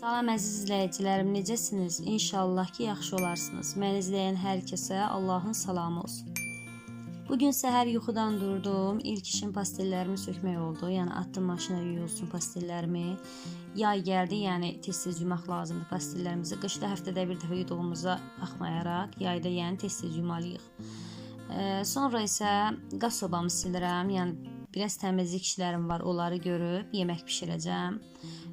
Salam əziz izləyicilərim, necəsiniz? İnşallah ki, yaxşı olarsınız. Məni izləyən hər kəsə Allahın salamı olsun. Bugün səhər yuxudan durdum. İlk işim pastellərimi sökmək oldu. Yəni atdım maşına yuyulsun pastellərimi. Yay gəldi, yəni tez-tez yumaq lazımdır pastellərimizi. Qışda həftədə bir dəfə yuduğumuza baxmayaraq, yayda yəni tez-tez yumalıyıq. Sonra isə qaz sobamı silirəm. Yəni biraz təmizlik işlərim var, onları görüb yemək bişirəcəm.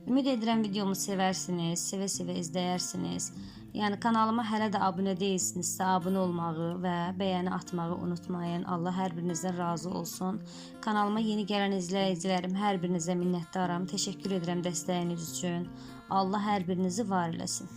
Ümid edirəm videomu sevərsiniz, sevə-sevə izləyərsiniz. Yəni kanalıma hələ də abunə deyilsinizsə, abunə olmağı və bəyəni atmağı unutmayın. Allah hər birinizdən razı olsun. Kanalıma yeni gələn izləyicilərim, hər birinizə minnətdaram. Təşəkkür edirəm dəstəyiniz üçün. Allah hər birinizi var eləsin.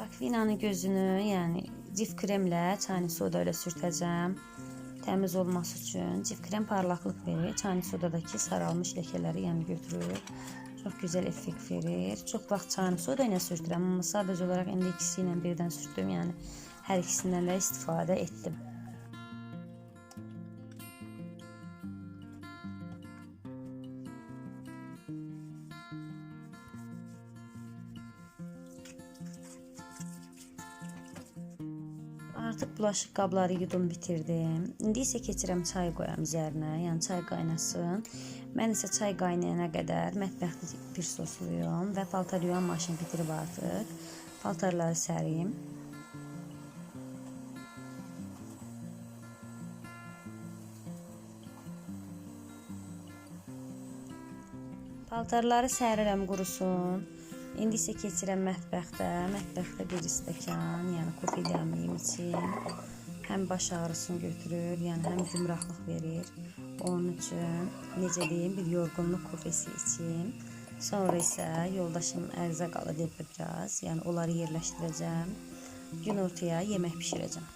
Rakvinanın gözünü, yəni cif kremlə çayını soda ilə sürtəcəm. Təmiz olması üçün cif krem parlaqlıq verir. Çayını sodadakı saralmış ləkələri yəni götürür. Çox gözəl effekt verir. Çox vaxt çayını soda ilə sürtürəm, amma sadəcə olaraq indi ikisi ilə birdən sürtdüm. Yəni hər ikisindən də istifadə etdim. Artıq bulaşıq qabları yudum bitirdim. İndi isə keçirəm çay qoyam üzərinə. Yəni çay qaynasın. Mən isə çay qaynayana qədər mətbəxdə bir sosluyum və paltar yuyan maşın bitirib artıq. Paltarları səreyim. Paltarları sərirəm qurusun. İndi isə keçirəm mətbəxdə. Mətbəxdə bir stəkan, yəni kofe dəmliyim için. Həm baş ağrısını götürür, yəni həm gümrahlıq verir. Onun üçün necə deyim, bir yorğunluq kofesi için. Sonra isə yoldaşım ərzaq alıb biraz, yəni onları yerləşdirəcəm. Gün ortaya yemək bişirəcəm.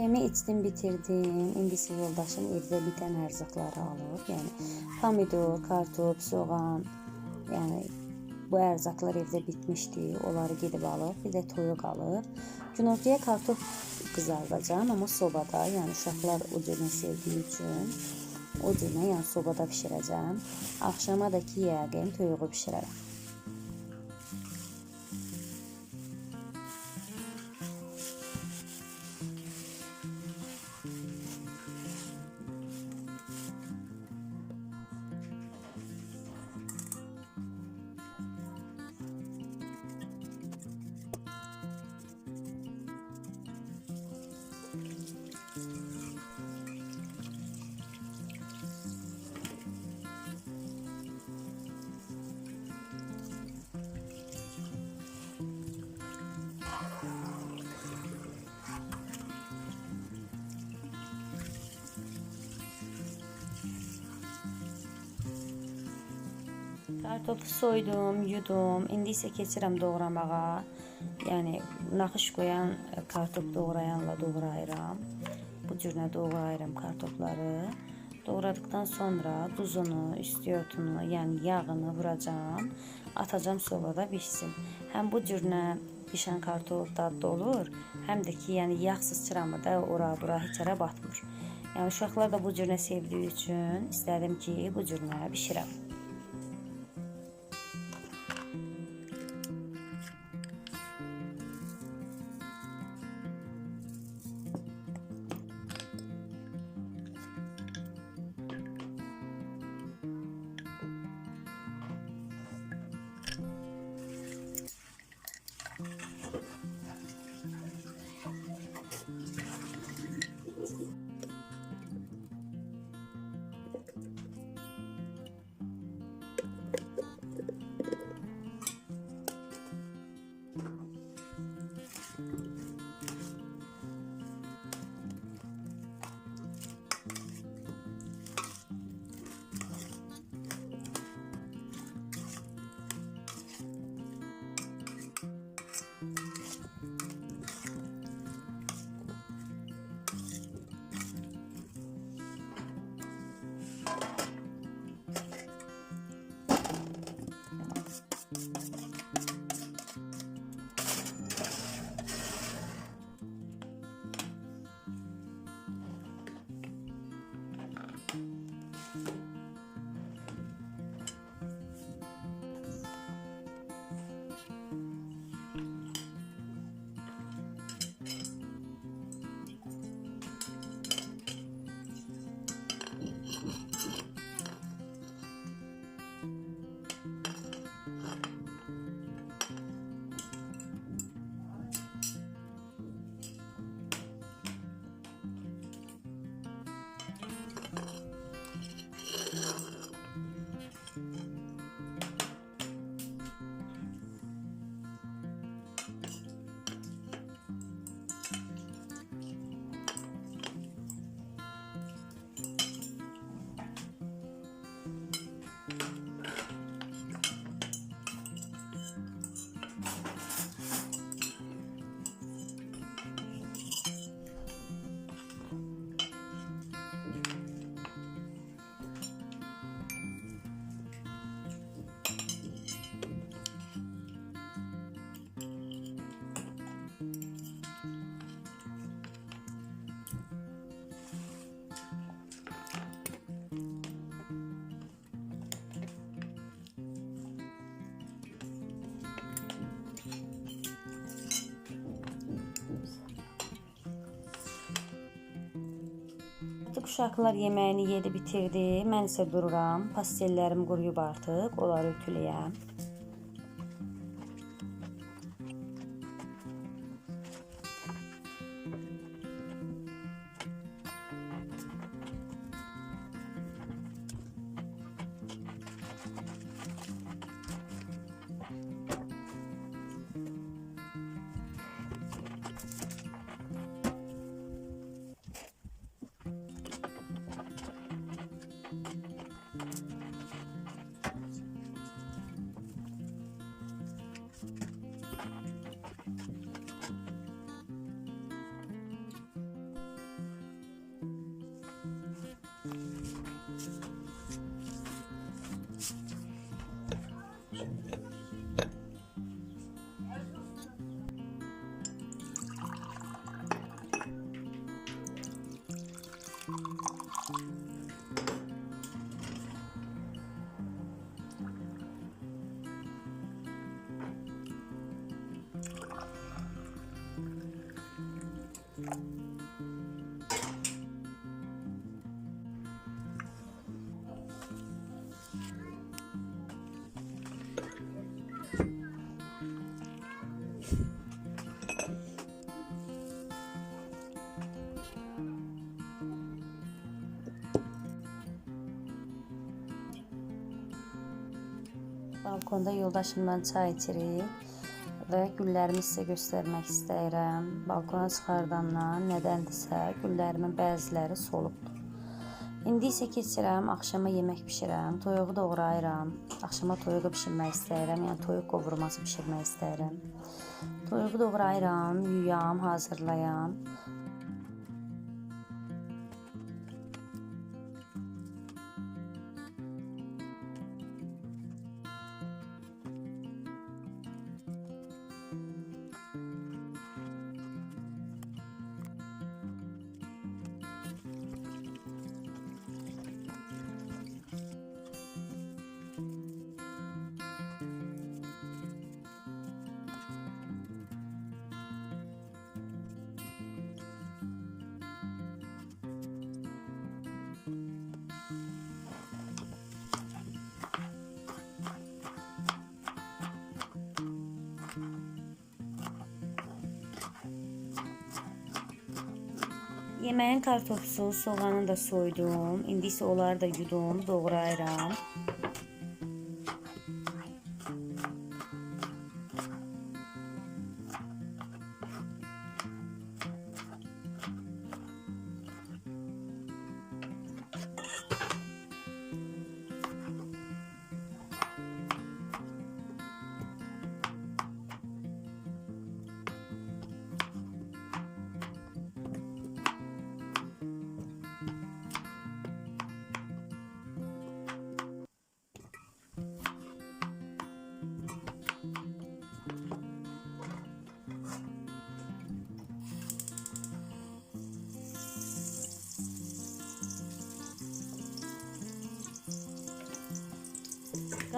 Kofemi içdim, bitirdim. İndi isə yoldaşım evdə bitən ərzaqları alır. Yəni pomidor, kartof, soğan, yəni bu ərzaqlar evdə bitmişdi. Onları gedib alır. Bir də toyuq alır. Günortaya kartof qızardacağam, amma sobada, yəni uşaqlar o cürünü sevdiyi üçün o cürünə, yəni sobada bişirəcəm. Axşama da ki yəqin toyuğu bişirərəm. Kartofu soydum, yudum. İndi isə keçirəm doğramağa. Yəni naxış qoyan e, kartof doğrayanla doğrayıram. Bu cürlə doğrayıram kartofları. Doğradıktan sonra duzunu, üstüyotunu, yəni yağını vuracağım. Atacağım sobada pişsin. Həm bu cürlə pişən kartof dadlı olur, həm də ki, yəni yağ sıçramır da ora bura heç yerə batmır. Yəni uşaqlar da bu cürlə sevdiyi üçün istədim ki, bu cürlə bişirəm. Artıq uşaqlar yeməyini yedi bitirdi. Mən isə dururam. Pastellərim quruyub artıq. Onları ütüləyəm. Balkonda yoldaşımla çay içirik və güllərimi sizə göstərmək istəyirəm. Balkona çıxardandan nədəndirsə güllərimin bəziləri solubdur. İndi isə keçirəm, axşama yemək bişirəm, toyuğu doğrayıram. Axşama toyuğu bişirmək istəyirəm, yəni toyuq qovurması bişirmək istəyirəm. Toyuğu doğrayıram, yuyam, hazırlayam. Yeməyin kartofsu, soğanı da soydum. İndi isə onları da yudum, doğrayıram.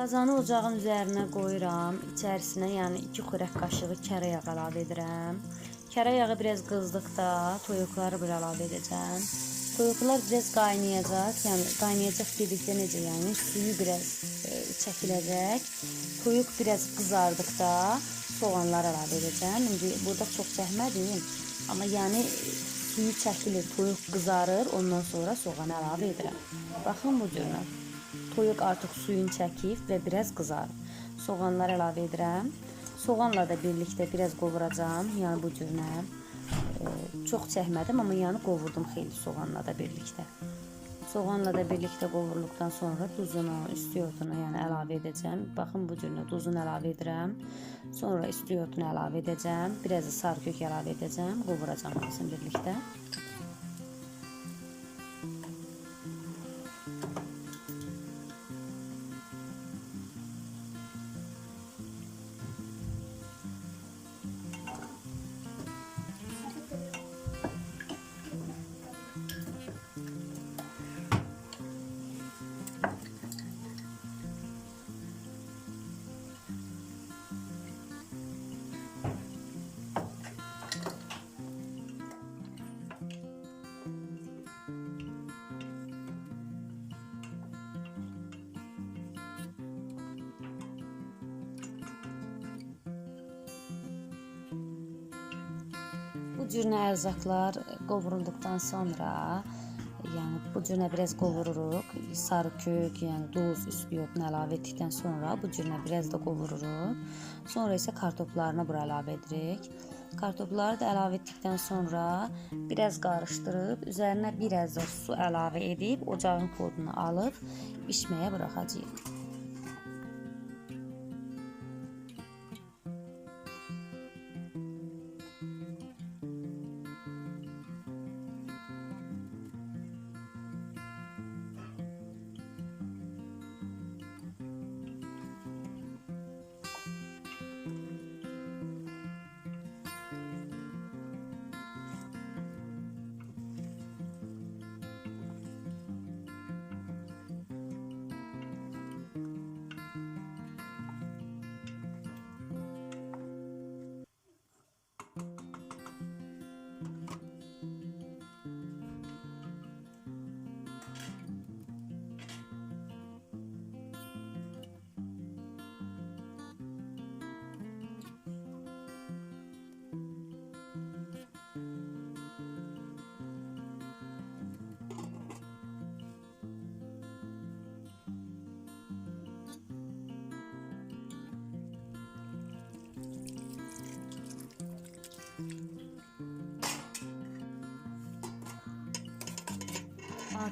Qazanı ocağın üzərinə qoyuram. İçərisinə yəni 2 xörək qaşığı kərə yağı əlavə edirəm. Kərə yağı biraz qızdıqda toyuqları bir əlavə edəcəm. Toyuqlar biraz qaynayacaq. Yəni qaynayacaq dedikdə necə yəni suyu biraz e, çəkiləcək. Toyuq biraz qızardıqda soğanlar əlavə edəcəm. İndi burada çox çəkmədim. Amma yəni suyu çəkilir, toyuq qızarır, ondan sonra soğanı əlavə edirəm. Baxın bu cürlə. Toyuq artıq suyunu çəkib və biraz qızarıb. Soğanlar əlavə edirəm. Soğanla da birlikdə biraz qovuracağam. Yəni bu cürlə. Çox çəkmədim, amma yəni qovurdum xeyli soğanla da birlikdə. Soğanla da birlikdə qovurduqdan sonra duzunu, istiotunu yəni əlavə edəcəm. Baxın bu cürlə duzunu əlavə edirəm. Sonra istiotunu əlavə edəcəm. Biraz da sarı kök əlavə edəcəm. Qovuracağam hamısını birlikdə. Bu cürnə ərzaqlar qovurulduqdan sonra, yəni bu cürnə biraz qovururuq. Sarı kök, yəni duz, istiotunu əlavə etdikdən sonra bu cürnə biraz da qovururuq. Sonra isə kartoflarını bura əlavə edirik. Kartofları da əlavə etdikdən sonra biraz qarışdırıb üzərinə biraz da su əlavə edib ocağın kodunu alıb bişməyə buraxacağıq.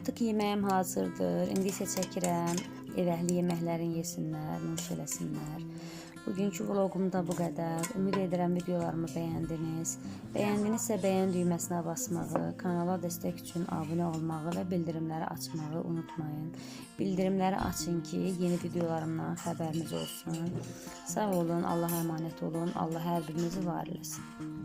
Artıq yeməyim hazırdır. İndi isə çəkirəm. Ev əhli yeməklərini yesinlər, nuş eləsinlər. Bugünkü vloqum da bu qədər. Ümid edirəm videolarımı bəyəndiniz. Bəyəndinizsə bəyən düyməsinə basmağı, kanala dəstək üçün abunə olmağı və bildirimləri açmağı unutmayın. Bildirimləri açın ki, yeni videolarımdan xəbəriniz olsun. Sağ olun, Allaha əmanət olun. Allah hər birinizi var eləsin.